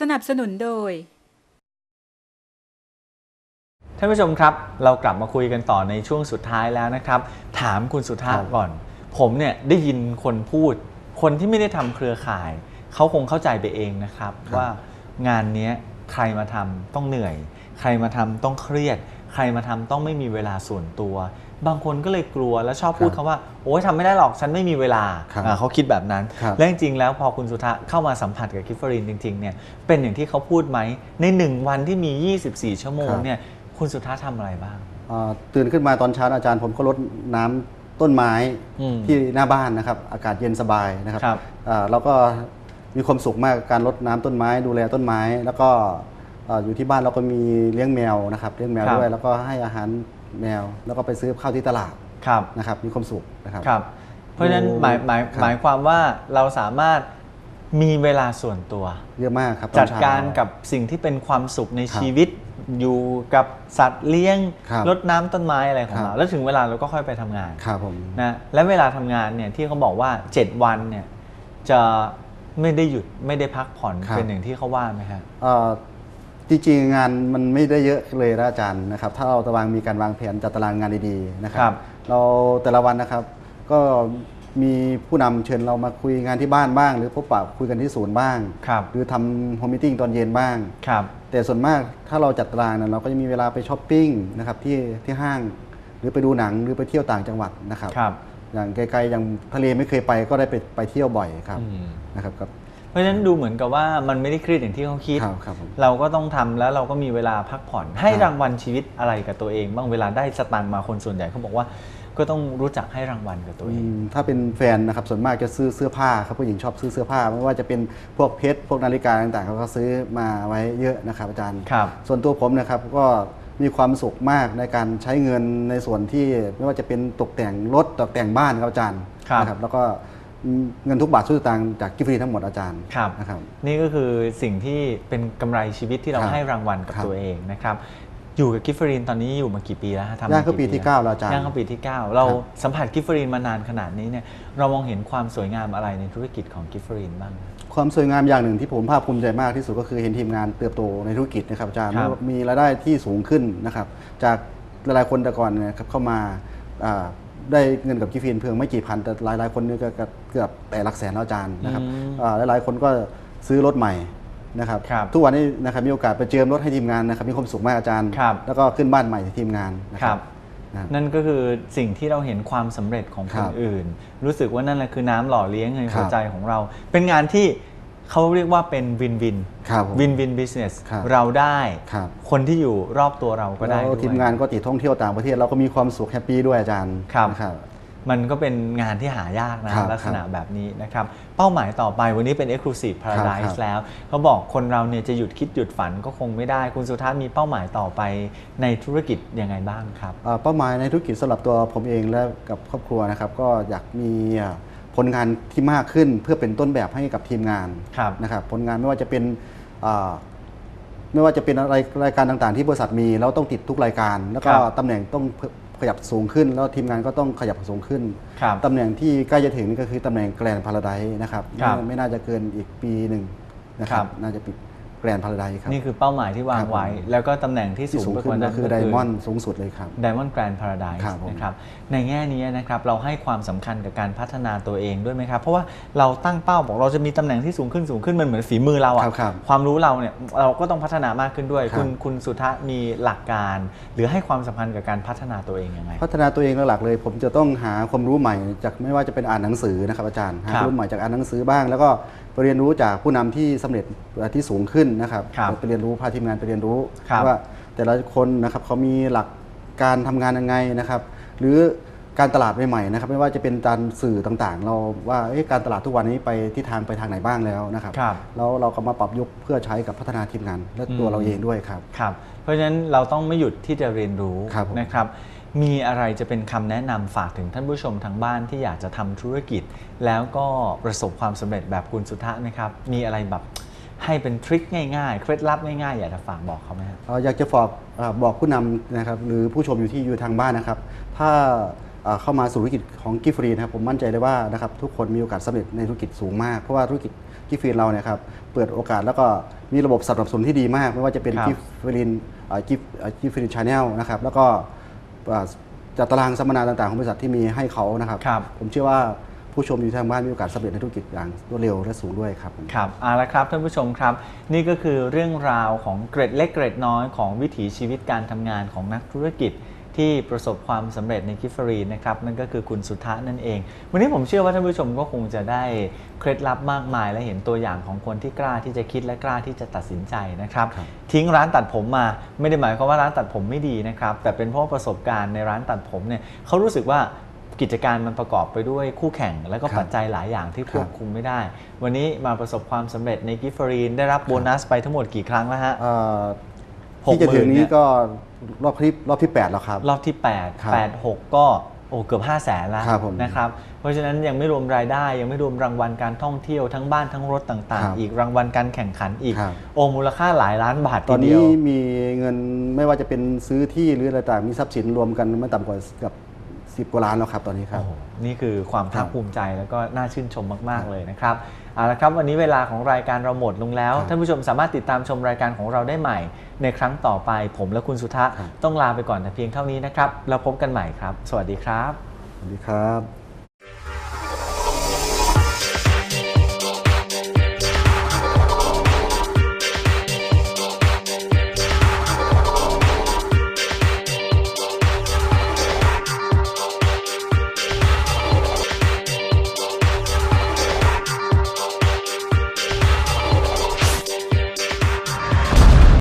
สนับสนุนโดย ท่านผู้ชมครับ เรากลับมาคุยกันต่อในช่วงสุดท้ายแล้วนะครับ ถามคุณสุธาครับก่อน ผมเนี่ยได้ยินคนพูด คนที่ไม่ได้ทำเครือข่าย เขาคงเข้าใจไปเองนะครับ ว่างานเนี้ยใครมาทำต้องเหนื่อย ใครมาทำต้องเครียด ใครมาทำต้องไม่มีเวลาส่วนตัว บางคนก็เลยกลัวแล้วชอบพูดครับคำว่า โอ้ยทำไม่ได้หรอกฉันไม่มีเวลาครับอ่าเขาคิดแบบนั้นครับและจริงๆแล้วพอคุณสุธาเข้ามาสัมผัสกับกิฟเฟอรินจริงๆเนี่ยเป็นอย่างที่เขาพูดไหมในหนึ่งวันที่มี 24 ชั่วโมงเนี่ยคุณสุธาทำอะไรบ้างอ่าตื่นขึ้นมาตอนเช้าอาจารย์ผมก็รดน้ำต้นไม้อืมที่หน้าบ้านนะครับ อากาศเย็นสบายนะครับครับอ่าแล้วก็มีความสุขมากกับการรดน้ำต้นไม้ดูแลต้นไม้ แล้วก็ อ่าอยู่ที่บ้านเราก็มีเลี้ยงแมวนะครับเลี้ยงแมวครับ ด้วยแล้วก็ให้อาหารแมว แล้วก็ไปซื้อข้าวที่ตลาดครับ นะครับมีความสุขนะครับ ครับ เพราะฉะนั้นดูหมายหมายครับ หมายความว่าเราสามารถมีเวลาส่วนตัว เยอะมากครับตอนจัดเช้ การกับสิ่งที่เป็นความสุขในครับชีวิต อยู่กับสัตว์เลี้ยงครับรดน้ำต้นไม้อะไรของครับ เราแล้วถึงเวลาเราก็ค่อยไปทำงานครับผม นะและเวลาทำงานเนี่ยที่เขาบอกว่า 7 วันเนี่ยจะไม่ได้หยุดไม่ได้พักผ่อนครับ เป็นอย่างที่เขาว่าไหมฮะ เอ่อ จริงๆงานมันไม่ได้เยอะเลยนะอาจารย์นะครับ ถ้าเราตารางมีการวางแผนจัดตารางงานดีๆนะคครัรับ เราแต่ละวันนะครับ ก็มีผู้นำเชิญเรามาคุยงานที่บ้านบ้าง หรือพบปะคุยกันที่ศูนย์บ้าง ครับหรือทำโฮมมิทติ้งตอนเย็นบ้าง ครับ แต่ส่วนมากถ้าเราจัดตารางนะเราก็จะมีเวลาไปช้อปปิ้งนะครับที่ที่ห้าง หรือไปดูหนังหรือไปเที่ยวต่างจังหวัดนะครับ ครับ อย่างไกลๆอย่างทะเลไม่เคยไปก็ได้ไปไปเที่ยวบ่อยครับอืม นะครับครับ เพราะฉะนั้นดูเหมือนกับว่ามันไม่ได้เครียดอย่างที่เขาคิด ครับครับผม เราก็ต้องทำแล้วเราก็มีเวลาพักผ่อนให้ครับรางวัลชีวิตอะไรกับตัวเองบ้างเวลาได้สตังค์มาคนส่วนใหญ่เขาบอกว่า ก็ต้องรู้จักให้รางวัลกับตัวเองอืมถ้าเป็นแฟนนะครับส่วนมากจะซื้อเสื้อผ้าครับผู้หญิงชอบซื้อเสื้อผ้า ไม่ว่าจะเป็นพวกเพชรพวกนาฬิกาต่างๆเขาก็ซื้อมาไว้เยอะนะครับอาจารย์ ครับ ส่วนตัวผมนะครับก็มีความสุขมากในการใช้เงินในส่วนที่ไม่ว่าจะเป็นตกแต่งรถตกแต่งบ้านครับอาจารย์ครับ นะครับแล้วก็ เงินทุกบาททุกสตางค์จากกิฟต์ฟรีทั้งหมดอาจารย์ครับนะครับ นี่ก็คือสิ่งที่เป็นกำไรชีวิตที่เราครับให้รางวัลกับครับ ตัวเองนะครับ อยู่กับกิฟเฟอรีนตอนนี้อยู่มากี่ปีแล้วฮะทำมาย่างเข้าปีกี่ที่เก้าแล้วอาจารย์ ย่างเข้าปีที่ 9 เราครับสัมผัสกิฟเฟอรีนมานานขนาดนี้เนี่ยเรามองเห็นความสวยงามอะไรในธุรกิจของกิฟเฟอรีนบ้าง ความสวยงามอย่างหนึ่งที่ผมภาคภูมิใจมากที่สุดก็คือเห็นทีมงานเติบโตในธุรกิจนะครับอาจารย์ครับ มีรายได้ที่สูงขึ้นนะครับจากหลายๆคนแต่ก่อนเนยครับเข้ามาอ่า ได้เงินกับกิฟฟินเพียงไม่กี่พัน แต่หลายๆคนนี่ก็ก็เกือบแต่หลักแสนแล้วอาจารย์นะครับอืมอ่าหลายๆคนก็ซื้อรถใหม่นะครับครับทุกวันนี้นะครับมีโอกาสไปเจิมรถให้ทีมงานนะครับมีความสุขมากอาจารย์ครับแล้วก็ขึ้นบ้านใหม่ที่ทีมงานนะคครัรับบนะครับนั่นก็คือสิ่งที่เราเห็นความสำเร็จของคครันบอื่น รู้สึกว่านั่นแหละคือน้ำหล่อเลี้ยงในครัหัวบใจของเรา เป็นงานที่ เขาเรียกว่าเป็นวินวินครับผมวินวินบิสเนสครับเราได้ครับ คนที่อยู่รอบตัวเราก็ได้แล้วด้วย ทีมงานก็ติดท่องเที่ยวต่างประเทศเราก็มีความสุขแฮปปี้ด้วยอาจารย์ครับ นะครับ มันก็เป็นงานที่หายากนะครับลักษณะแบบนี้นะครับ เป้าหมายต่อไปวันนี้เป็น Exclusive ครับ Paradise แล้ว เขาบอกคนเราเนี่ยจะหยุดคิดหยุดฝันก็คงไม่ได้ คุณสุทัศน์มีเป้าหมายต่อไปในธุรกิจยังไงบ้างครับ เอ่อเป้าหมายในธุรกิจสำหรับตัวผมเองและกับครอบครัวนะครับ ก็อยากมีเอ่อผ ลงานที่มากขึ้นเพื่อเป็นต้นแบบให้กับทีมงานครับนะครับผลงานไม่ว่าจะเป็นเอ่อไม่ว่าจะเป็นอะไรรายการต่างๆ ที่บริษัทมีแล้วต้องติดทุกรายการ แล้วก็ครับตำแหน่งต้องขยับสูงขึ้น แล้วทีมงานก็ต้องขยับสูงขึ้นครับตำแหน่งที่ใกล้จะถึงนี่ก็คือตำแหน่งแกรนพาราไดนะครับครับไม่ไม่น่าจะเกินอีกปีหนึ่งนะคครัรับบน่าจะปิด แกรนพาราไดครับ นี่คือเป้าหมายที่วางครับผมไว้ แล้วก็ตำแหน่งที่ที่สูสูงงไปขึ้กว่านก็นั้นคือไดมอนด์สูงสุดเลยครับไดมอนด์แกรนด์พาราไดครับผมนะครับในแง่นี้นะครับเราให้ความสำคัญกับการพัฒนาตัวเองด้วยไหมครับ เพราะว่าเราตั้งเป้าบอกเราจะมีตำแหน่งที่สูงขึ้นสูงขึ้นมันเหมือนฝีมือเราครัอะบครับความรู้เราเนี่ยเราก็ต้องพัฒนามากขึ้นด้วยครับคุณคุณสุทะมีหลักการ หรือให้ความสำคัญกับการพัฒนาตัวเองยังไงพัฒนาตัวเองหลักๆเลย ผมจะต้องหาความรู้ใหม่จากไม่ว่าจะเป็นอ่านหนังสือนะครับอาจารย์หาครับความรู้ใหม่จากอ่านหนังสือบ้าง แล้วก็ ไปเรียนรู้จากผู้นำที่สำเร็จที่สูงขึ้นนะครับครับไปเรียนรู้พาทีมงานไปเรียนรู้ครับว่าแต่ละคนนะครับเขามีหลักการทำงานยังไงนะครับ หรือการตลาดใหม่ๆนะครับ ไม่ว่าจะเป็นการสื่อต่างๆ เราว่าเอ๊ะการตลาดทุกวันนี้ไปที่ทางไปทางไหนบ้างแล้วนะครับครับแล้วเราก็มาปรับยุคเพื่อใช้กับพัฒนาทีมงานและตัวอืมเราเองด้วยครับครับ เพราะฉะนั้นเราต้องไม่หยุดที่จะเรียนรู้ครับผมนะครับ มีอะไรจะเป็นคำแนะนำฝากถึงท่านผู้ชมทางบ้านที่อยากจะทำธุรกิจ แล้วก็ประสบความสำเร็จแบบคุณสุทะไหมครับ มีอะไรแบบให้เป็นทริคง่ายๆ เคล็ดลับง่ายๆ อยากจะฝากบอกเขาไหมครับเอ่ออยากจะฝากเอ่อบอกผู้นำนะครับหรือผู้ชมอยู่ที่อยู่ทางบ้านนะครับ ถ้าเอ่อเข้ามาสู่ธุรกิจของกิฟฟรีนะครับผมมั่นใจเลยว่านะครับทุกคนมีโอกาสสำเร็จในธุรกิจสูงมาก เพราะว่าธุรกิจกิฟฟรีเราเนี่ยครับเปิดโอกาสแล้วก็มีระบบสนับสนุนที่ดีมาก ไม่ว่าจะเป็นครับกิฟฟรีนกิฟกิฟฟรีชาแนลนะครับแล้วก็ เอ่อจัดตารางสัมมนาต่าง ๆ ของบริษัทที่มีให้เขานะครับครับ ผมเชื่อว่าผู้ชมอยู่ทางบ้านมีโอกาสสำเร็จในธุรกิจอย่างรวดเร็วและสูงด้วยครับผมครับเอาละครับท่านผู้ชมครับ นี่ก็คือเรื่องราวของเกร็ดเล็กเกร็ดน้อยของวิถีชีวิตการทำงานของนักธุรกิจ ที่ประสบความสำเร็จในกิฟฟรีนะครับนั่นก็คือคุณสุทธะนั่นเอง วันนี้ผมเชื่อว่าท่านผู้ชมก็คงจะได้เคล็ดลับมากมาย และเห็นตัวอย่างของคนที่กล้าที่จะคิดและกล้าที่จะตัดสินใจนะครับครับ ทิ้งร้านตัดผมมาไม่ได้หมายความว่าร้านตัดผมไม่ดีนะครับแต่เป็นเพราะว่าประสบการณ์ในร้านตัดผมเนี่ยเขารู้สึกว่ากิจการมันประกอบไปด้วยคู่แข่ง และก็ครับปัจจัยหลายอย่างที่ครับควบคุมไม่ได้ วันนี้มาประสบความสำเร็จในกิฟฟรีนได้รับโบนัสไปทั้งหมดกี่ครั้งแล้วฮะ เอ่อหก ที่จะถึงหมื่นเนี่นี้ยก็รอบที่รอบที่ 8 แล้วครับ รอบที่ 8 ครับ8 6 ก็โอ้เกือบ 5 0 0แสนแล้วครับผมนะครับ เพราะฉะนั้นยังไม่รวมรายได้ ยังไม่รวมรางวัลการท่องเที่ยวทั้งบ้านทั้งรถต่าง ครับๆ อีกรางวัลการแข่งขันอีก ครับ โอ้มูลค่าหลายล้านบาทตอทีนเดีนี้ยว มีเงินไม่ว่าจะเป็นซื้อที่หรืออะไรต่างมีทรัพย์สินรวมกันไม่ต่ำกว่าเกับ 10กว่าล้านแล้วครับตอนนี้ครับ โอ้โหนี่คือความภาคครับภูมิใจแล้วก็น่าชื่นชมมาก ๆ เลยนะครับเอาละครับวันนี้เวลาของรายการเราหมดลงแล้ว ครับท่านผู้ชมสามารถติดตามชมรายการของเราได้ใหม่ ในครั้งต่อไปผมและคุณสุทธะครับ ต้องลาไปก่อนแต่เพียงเท่านี้นะครับ แล้วพบกันใหม่ครับ สวัสดีครับ สวัสดีครับ